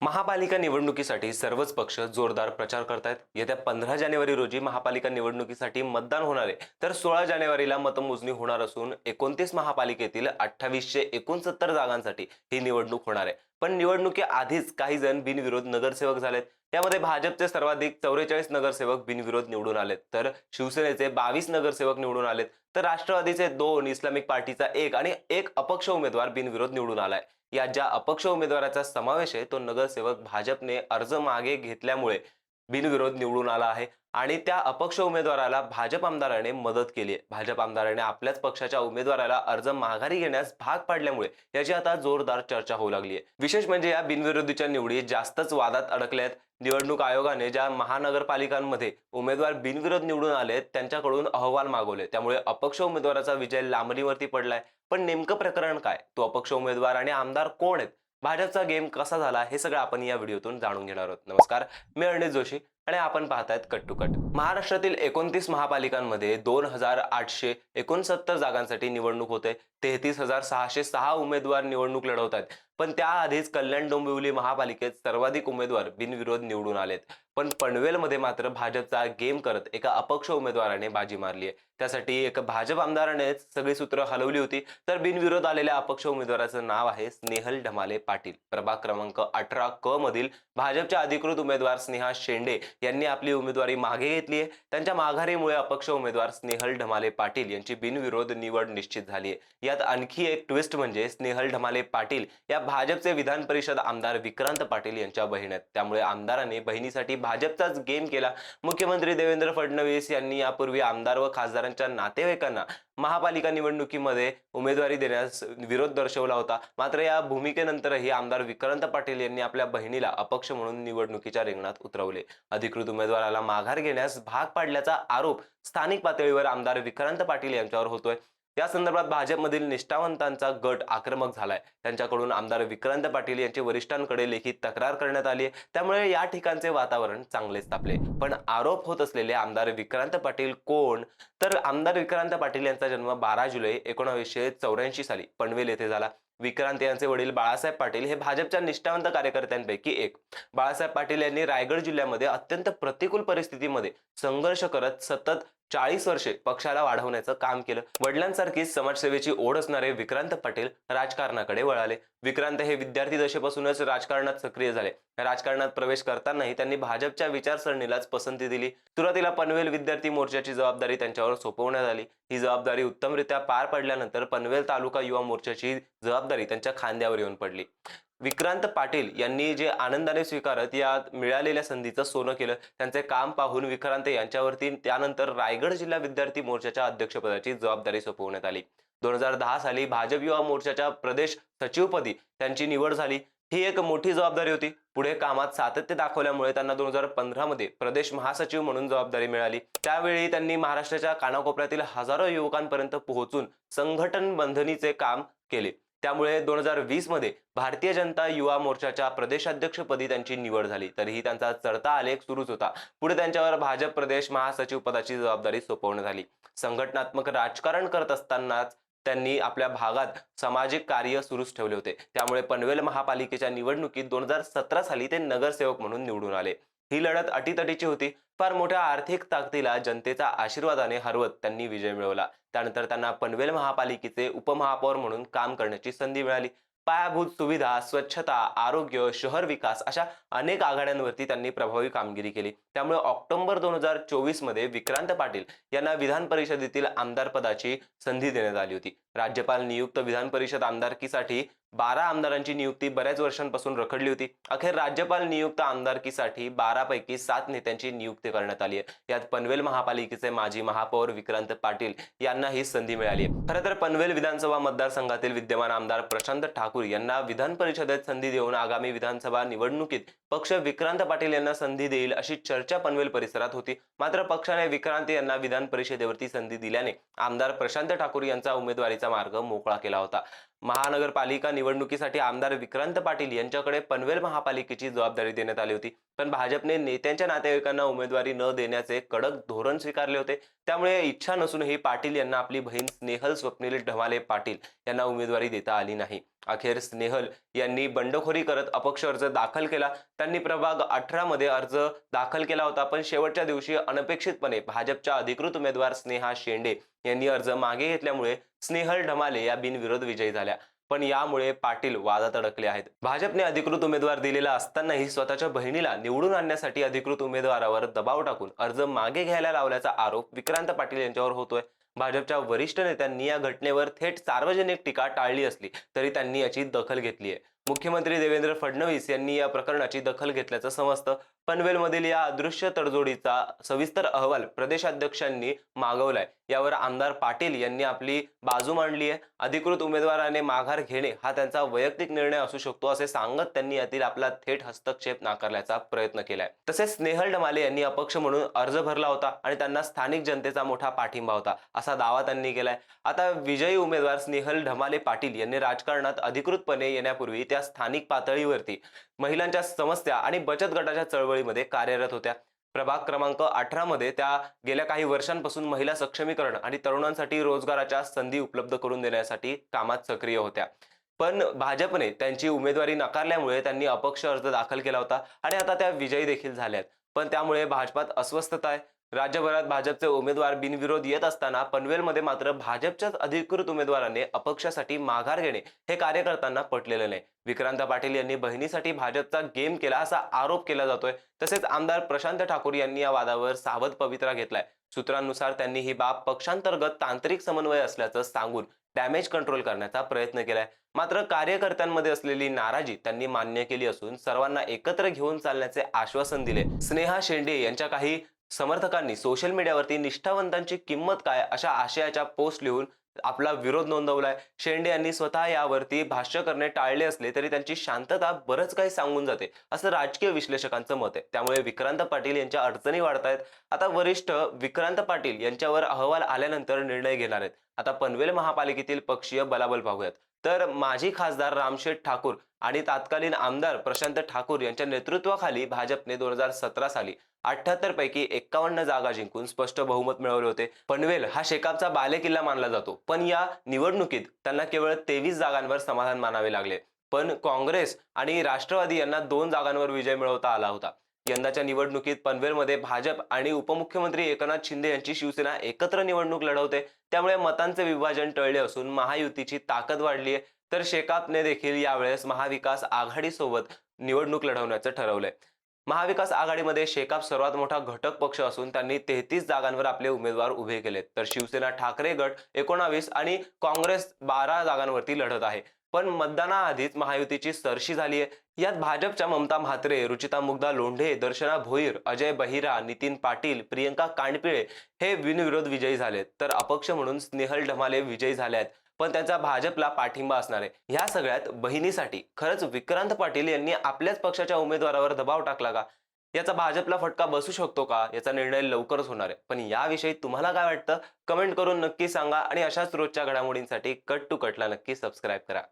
महापालिका निवडणुकीसाठी सर्वच पक्ष जोरदार प्रचार करतायत. येत्या पंधरा जानेवारी रोजी महापालिका निवडणुकीसाठी मतदान होणार आहे. तर सोळा जानेवारीला मतमोजणी होणार असून एकोणतीस महापालिकेतील अठ्ठावीसशे एकोणसत्तर जागांसाठी ही निवडणूक होणार आहे. पण निवडणुकी आधीच काही जण बिनविरोध नगरसेवक झालेत. त्यामध्ये भाजपचे सर्वाधिक चौवेचाळीस नगरसेवक बिनविरोध निवडून आलेत. तर शिवसेनेचे बावीस नगरसेवक निवडून आलेत. तर राष्ट्रवादीचे दोन इस्लामिक पार्टीचा एक आणि एक अपक्ष उमेदवार बिनविरोध निवडून आलाय. या ज्या अपक्ष उमेदवाराचा समावेश आहे तो नगरसेवक भाजपने अर्ज मागे घेतल्यामुळे बिनविरोध निवडून आला आहे आणि त्या अपक्ष उमेदवाराला भाजप आमदाराने मदत केली आहे. भाजप आमदाराने आपल्याच पक्षाच्या उमेदवाराला अर्ज माघारी घेण्यास भाग पाडल्यामुळे याची आता जोरदार चर्चा होऊ लागली आहे. विशेष म्हणजे या बिनविरोधीच्या निवडी जास्तच वादात अडकल्यात निवडणूक आयोगाने ज्या महानगरपालिकांमध्ये उमेदवार बिनविरोध निवडून आलेत त्यांच्याकडून अहवाल मागवले त्यामुळे अपक्ष उमेदवाराचा विजय लांबणीवरती पडलाय. पण नेमकं प्रकरण काय? तो अपक्ष उमेदवार आणि आमदार कोण आहेत? भाजपचा गेम कसा झाला हे सगळं आपण या व्हिडिओतून जाणून घेणार आहोत. नमस्कार मी अर्णित जोशी आणि आपण पाहतायत कट टू कट. महाराष्ट्रातील एकोणतीस महापालिकांमध्ये दोन हजार आठशे एकोणसत्तर जागांसाठी निवडणूक होते. तेहतीस हजार सहाशे सहा उमेदवार निवडणूक लढवत आहेत पण त्याआधीच कल्याण डोंबिवली महापालिकेत सर्वाधिक उमेदवार बिनविरोध निवडून आलेत. पण पनवेलमध्ये मात्र भाजपचा गेम करत एका अपक्ष उमेदवाराने बाजी मारली आहे. त्यासाठी एक भाजप आमदाराने सगळी सूत्र हलवली होती. तर बिनविरोध आलेल्या अपक्ष उमेदवाराचं नाव आहे स्नेहल ढमाले पाटील. प्रभाग क्रमांक अठरा क मधील भाजपच्या अधिकृत उमेदवार स्नेहा शेंडे यांनी आपली उमेदवारी मागे घेतली आहे. त्यांच्या माघारीमुळे अपक्ष उमेदवार स्नेहल ढमाले पाटील यांची बिनविरोध निवड निश्चित झाली आहे. यात आणखी एक ट्विस्ट म्हणजे स्नेहल ढमाले पाटील या भाजपचे विधान परिषद आमदार विक्रांत पाटील यांच्या बहीण आहेत. त्यामुळे आमदारांनी बहिणीसाठी भाजपचाच गेम केला. मुख्यमंत्री देवेंद्र फडणवीस यांनी यापूर्वी आमदार व खासदारांच्या नातेवाईकांना महापालिका निवडणुकीमध्ये उमेदवारी देण्यास विरोध दर्शवला होता. मात्र या भूमिकेनंतरही आमदार विक्रांत पाटील यांनी आपल्या बहिणीला अपक्ष म्हणून निवडणुकीच्या रिंगणात उतरवले. अधिकृत उमेदवाराला माघार घेण्यास भाग पाडल्याचा आरोप स्थानिक पातळीवर आमदार विक्रांत पाटील यांच्यावर होतोय. या संदर्भात भाजपमधील निष्ठावंतांचा गट आक्रमक झालाय. त्यांच्याकडून आमदार विक्रांत पाटील यांची वरिष्ठांकडे लेखी तक्रार करण्यात आली आहे. त्यामुळे या ठिकाणचे वातावरण चांगलेच तापले. पण आरोप होत असलेले आमदार विक्रांत पाटील कोण? तर आमदार विक्रांत पाटील यांचा जन्म बारा जुलै एकोणावीसशे चौऱ्याऐंशी साली पनवेल येथे झाला. विक्रांत यांचे वडील बाळासाहेब पाटील हे भाजपच्या निष्ठावंत कार्यकर्त्यांपैकी एक. बाळासाहेब पाटील यांनी रायगड जिल्ह्यामध्ये अत्यंत प्रतिकूल परिस्थितीमध्ये संघर्ष करत सतत चाळीस वर्षे पक्षाला वाढवण्याचं काम केलं. वडिलांसारखीच समाजसेवेची ओढ असणारे विक्रांत पाटील राजकारणाकडे वळाले. विक्रांत हे विद्यार्थी दशेपासूनच राजकारणात सक्रिय झाले. राजकारणात प्रवेश करतानाही त्यांनी भाजपच्या विचारसरणीलाच पसंती दिली. सुरुवातीला पनवेल विद्यार्थी मोर्चाची जबाबदारी त्यांच्यावर सोपवण्यात आली. ही जबाबदारी उत्तमरित्या पार पडल्यानंतर पनवेल तालुका युवा मोर्चाची जबाबदारी त्यांच्या खांद्यावर येऊन पडली. विक्रांत पाटील यांनी जे आनंदाने स्वीकारत या मिळालेल्या संधीचं सोनं केलं त्यांचे काम पाहून विक्रांत यांच्यावरती त्यानंतर रायगड जिल्हा विद्यार्थी मोर्चाच्या अध्यक्षपदाची जबाबदारी सोपवण्यात आली. दोन हजार दहा साली भाजप युवा मोर्चाच्या प्रदेश सचिवपदी त्यांची निवड झाली. ही एक मोठी जबाबदारी होती. पुढे कामात सातत्य दाखवल्यामुळे त्यांना दोन हजार पंधरा मध्ये प्रदेश महासचिव म्हणून जबाबदारी मिळाली. त्यावेळी त्यांनी महाराष्ट्राच्या कानाकोपऱ्यातील हजारो युवकांपर्यंत पोहोचून संघटन बंधनीचे काम केले. त्यामुळे दोन हजार वीसमध्ये भारतीय जनता युवा मोर्चाच्या प्रदेशाध्यक्षपदी त्यांची निवड झाली. तरीही त्यांचा चढता आलेख सुरूच होता. पुढे त्यांच्यावर भाजप प्रदेश महासचिव पदाची जबाबदारी सोपवण्यात आली. संघटनात्मक राजकारण करत असतानाच त्यांनी आपल्या भागात सामाजिक कार्य सुरूच ठेवले होते. त्यामुळे पनवेल महापालिकेच्या निवडणुकीत दोन हजार सतरा साली ते नगरसेवक म्हणून निवडून आले. ही लढत अटीतटीची होती. फार मोठ्या आर्थिक ताकदीला जनतेचा आशीर्वादाने हरवत त्यांनी विजय मिळवला. त्यानंतर त्यांना पनवेल महापालिकेचे उपमहापौर म्हणून काम करण्याची संधी मिळाली. पायाभूत सुविधा स्वच्छता आरोग्य शहर विकास अशा अनेक आघाड्यांवरती त्यांनी प्रभावी कामगिरी केली. त्यामुळे ऑक्टोबर दोन हजार चोवीसमध्ये विक्रांत पाटील यांना विधान परिषदेतील आमदार पदाची संधी देण्यात आली होती. राज्यपाल नियुक्त विधान परिषद आमदारकीसाठी बारा आमदारांची नियुक्ती बऱ्याच वर्षांपासून रखडली होती. अखेर राज्यपाल नियुक्त आमदारकीसाठी बारा पैकी सात नेत्यांची नियुक्ती करण्यात आली आहे. यात पनवेल महापालिकेचे माजी महापौर विक्रांत पाटील यांना ही संधी मिळाली आहे. खरं तर पनवेल विधानसभा मतदारसंघातील विद्यमान आमदार प्रशांत ठाकूर यांना विधान परिषदेत संधी देऊन आगामी विधानसभा निवडणुकीत पक्ष विक्रांत पाटील यांना संधी देईल अशी चर्चा पनवेल परिसरात होती. मात्र पक्षाने विक्रांत यांना विधान परिषदेवरती संधी दिल्याने आमदार प्रशांत ठाकूर यांचा उमेदवारीचा मार्ग मोकळा केला होता. महानगरपालिका निवडणुकीसाठी आमदार विक्रांत पाटील यांच्याकडे पनवेल महापालिकेची जबाबदारी देण्यात आली होती. पण भाजपने नेत्यांच्या नातेवाईकांना उमेदवारी न देण्याचे कडक धोरण स्वीकारले होते. त्यामुळे इच्छा नसूनही पाटील यांना आपली बहीण स्नेहल स्वप्नील ढमाले पाटील यांना उमेदवारी देता आली नाही. अखेर स्नेहल यांनी बंडखोरी करत अपक्ष अर्ज दाखल केला. त्यांनी प्रभाग अठरा मध्ये अर्ज दाखल केला होता पण शेवटच्या दिवशी अनपेक्षितपणे भाजपच्या अधिकृत उमेदवार स्नेहा शेंडे यांनी अर्ज मागे घेतल्यामुळे स्नेहल ढमाले या बिनविरोध विजयी झाल्या. पण यामुळे पाटील वादात अडकले आहेत. भाजपने अधिकृत उमेदवार दिलेला असतानाही स्वतःच्या बहिणीला निवडून आणण्यासाठी अधिकृत उमेदवारावर दबाव टाकून अर्ज मागे घ्यायला लावल्याचा आरोप विक्रांत पाटील यांच्यावर होतोय. भाजपच्या वरिष्ठ नेत्यांनी या घटनेवर थेट सार्वजनिक टीका टाळली असली तरी त्यांनी याची दखल घेतली आहे मुख्यमंत्री देवेंद्र फडणवीस यांनी या प्रकरणाची दखल घेतल्याचं समजतं. पनवेलमधील या अदृश्य तडजोडीचा सविस्तर अहवाल प्रदेशाध्यक्षांनी मागवलाय. यावर आमदार पाटील यांनी आपली बाजू मांडली आहे. अधिकृत उमेदवाराने माघार घेणे हा त्यांचा वैयक्तिक निर्णय असू शकतो असे सांगत त्यांनी यातील आपला थेट हस्तक्षेप नाकारल्याचा प्रयत्न केलाय. तसेच स्नेहल डमाले यांनी अपक्ष म्हणून अर्ज भरला होता आणि त्यांना स्थानिक जनतेचा मोठा पाठिंबा होता असा दावा त्यांनी केलाय. आता विजयी उमेदवार स्नेहल ढमाले पाटील यांनी राजकारणात अधिकृतपणे येण्यापूर्वी त्या स्थानिक पातळीवरती महिलांच्या समस्या आणि बचत गटाच्या चळवळीमध्ये कार्यरत होत्या. प्रभाग क्रमांक अठरा मध्ये त्या गेल्या काही वर्षांपासून महिला सक्षमीकरण आणि तरुणांसाठी रोजगाराच्या संधी उपलब्ध करून देण्यासाठी कामात सक्रिय होत्या. पण भाजपने त्यांची उमेदवारी नाकारल्यामुळे त्यांनी अपक्ष अर्ज दाखल केला होता आणि आता त्या विजयी देखील झाल्यात. पण त्यामुळे भाजपात अस्वस्थता आहे. राज्यभरात भाजपचे उमेदवार बिनविरोध येत असताना पनवेलमध्ये मात्र भाजपच्याच अधिकृत उमेदवाराने अपक्षासाठी माघार घेणे हे कार्यकर्त्यांना पटलेलं नाही. विक्रांत पाटील यांनी बहिणीसाठी भाजपचा गेम केला असा आरोप केला जातोय. तसेच आमदार प्रशांत ठाकूर यांनी या वादावर सावध पवित्रा घेतलाय. सूत्रांनुसार त्यांनी ही बाब पक्षांतर्गत तांत्रिक समन्वय असल्याचं सांगून डॅमेज कंट्रोल करण्याचा प्रयत्न केलाय. मात्र कार्यकर्त्यांमध्ये असलेली नाराजी त्यांनी मान्य केली असून सर्वांना एकत्र घेऊन चालण्याचे आश्वासन दिले. स्नेहा शेंडे यांच्या काही समर्थकांनी सोशल मीडियावरती निष्ठावंतांची किंमत काय? अशा आशयाच्या पोस्ट लिहून आपला विरोध नोंदवलाय. शेंडे यांनी स्वतः यावरती भाष्य करणे टाळले असले तरी त्यांची शांतता बरंच काही सांगून जाते. असं राजकीय विश्लेषकांचं मत आहे. त्यामुळे विक्रांत पाटील यांच्या अडचणी वाढतायत. आता वरिष्ठ विक्रांत पाटील यांच्यावर अहवाल आल्यानंतर निर्णय घेणार आहेत. आता पनवेल महापालिकेतील पक्षीय बलाबल पाहूयात. तर माजी खासदार रामशेठ ठाकूर आणि तत्कालीन आमदार प्रशांत ठाकूर यांच्या नेतृत्वाखाली भाजपने दोन हजार सतरा साली अठ्याहत्तर पैकी एक्कावन्न जागा जिंकून स्पष्ट बहुमत मिळवले होते. पनवेल हा शेकापचा बालेकिल्ला मानला जातो. पण या निवडणुकीत त्यांना केवळ तेवीस जागांवर समाधान मानावे लागले. पण काँग्रेस आणि राष्ट्रवादी यांना दोन जागांवर विजय मिळवता आला होता. यंदाच्या निवडणुकीत पनवेलमध्ये भाजप आणि उपमुख्यमंत्री एकनाथ शिंदे यांची शिवसेना एकत्र निवडणूक लढवते. त्यामुळे मतांचे विभाजन टळले असून महायुतीची ताकद वाढली आहे. तर शेकापने देखील यावेळेस महाविकास आघाडीसोबत निवडणूक लढवण्याचं ठरवलंय. महाविकास आघाडीमध्ये शेकाप सर्वात मोठा घटक पक्ष असून त्यांनी तेहतीस जागांवर आपले उमेदवार उभे केलेत. तर शिवसेना ठाकरे गट एकोणावीस आणि काँग्रेस बारा जागांवरती लढत आहे. पण मतदानाआधीच महायुतीची सरशी झाली आहे यात भाजपच्या ममता म्हात्रे रुचिता मुग्धा लोंढे दर्शना भोईर अजय बहिरा नितीन पाटील प्रियंका कांडपिळे हे बिनविरोध विजयी झालेत. तर अपक्ष म्हणून स्नेहल ढमाले विजयी झाले आहेत पण त्यांचा भाजपला पाठिंबा असणार आहे. ह्या सगळ्यात बहिणीसाठी खरंच विक्रांत पाटील यांनी आपल्याच पक्षाच्या उमेदवारावर दबाव टाकला का? याचा भाजपला फटका बसू शकतो का? याचा निर्णय लवकरच होणार आहे. पण याविषयी तुम्हाला काय वाटतं? कमेंट करून नक्की सांगा आणि अशाच रोजच्या घडामोडींसाठी कट टू कटला नक्की सबस्क्राईब करा.